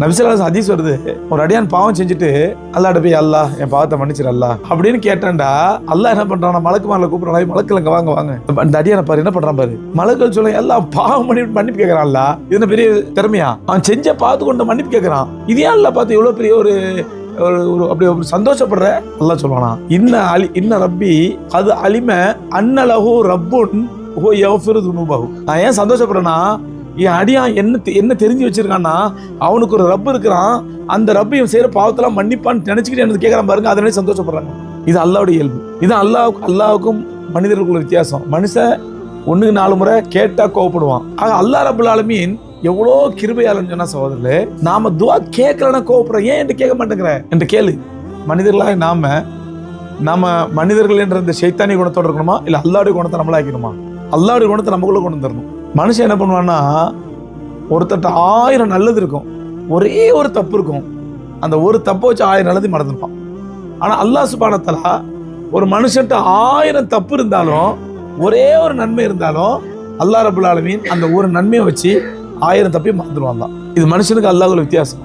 நபிசல்லாஸ் ஹதீஸ் வருது. ஒரு அடியான் பாவம் செஞ்சுட்டு அல்லாட்ட போய் அல்லா என் பாவத்தை மன்னிச்சிரு அல்லா அப்படின்னு கேட்டேன்டா அல்லா என்ன பண்றான்? மலக்கு மாரில் கூப்பிடுறான் மலக்குலங்க வாங்க வாங்க. அந்த அடியான பாரு என்ன பண்றான் பாரு? மலக்கள் சொல்ல எல்லாம் பாவம் பண்ணி மன்னிப்பு கேட்கறான்ல இது என்ன பெரிய திறமையா? அவன் செஞ்ச பார்த்து கொண்டு மன்னிப்பு கேட்கறான் இது ஏன் அல்ல பார்த்து எவ்வளோ பெரிய ஒரு ஒரு ஒரு அப்படி ஒரு சந்தோஷப்படுற? அல்லாஹ் சொல்லுவானா இன்ன அலி இன்ன ரப்பி அது அலிம அன்னலகு ரப்புன் ஓ யஃபிரு நான் ஏன் சந்தோஷப்படுறேன்னா என் அடியான் என்ன தெ- என்ன தெரிஞ்சு வச்சிருக்கான்னா அவனுக்கு ஒரு ரப்பு இருக்கிறான். அந்த ரப்பு இவன் செய்கிற பாவத்தெல்லாம் மன்னிப்பான்னு நினச்சிக்கிட்டு எனக்கு கேட்குறான் பாருங்க அதனால சந்தோஷப்படுறாங்க. இது அல்லாவுடைய இயல்பு. இது அல்லாஹ் அல்லாவுக்கும் மனிதர்களுக்குள்ள வித்தியாசம். மனுஷன் ஒன்றுக்கு நாலு முறை கேட்டால் கோவப்படுவான். ஆக அல்லாஹ் ரபுல் ஆலமீன் எவ்வளோ கிருபையாளன்னு சொன்னா சகோதரர்களே நாம துவா கேட்கலன்னா கோவப்படுறோம். ஏன் என்று கேட்க மாட்டேங்கிற? என்று கேளு. மனிதர்களாக நாம நாம மனிதர்கள் என்ற இந்த சைத்தானிய குணத்தோடு இருக்கணுமா? இல்லை அல்லாவுடைய குணத்தை நம்மளாக்கணுமா அல்லாவுடைய குணத்தை நமக்குள்ள கொண்டு வந்துடணும் மனுஷன் என்ன பண்ணுவான்னா ஒருத்தட்ட ஆயிரம் நல்லது இருக்கும். ஒரே ஒரு தப்பு இருக்கும். அந்த ஒரு தப்பை வச்சு ஆயிரம் நல்லது மறந்துருப்பான். ஆனால் அல்லாஹ் சுபானத்தலா ஒரு மனுஷன்ட்ட ஆயிரம் தப்பு இருந்தாலும் ஒரே ஒரு நன்மை இருந்தாலும் அல்லா ரபுல் ஆலமீன் அந்த ஒரு நன்மையை வச்சு ஆயிரம் தப்பையும் மறந்துடுவான் தான் இது மனுஷனுக்கு அல்லாஹ் வித்தியாசம்.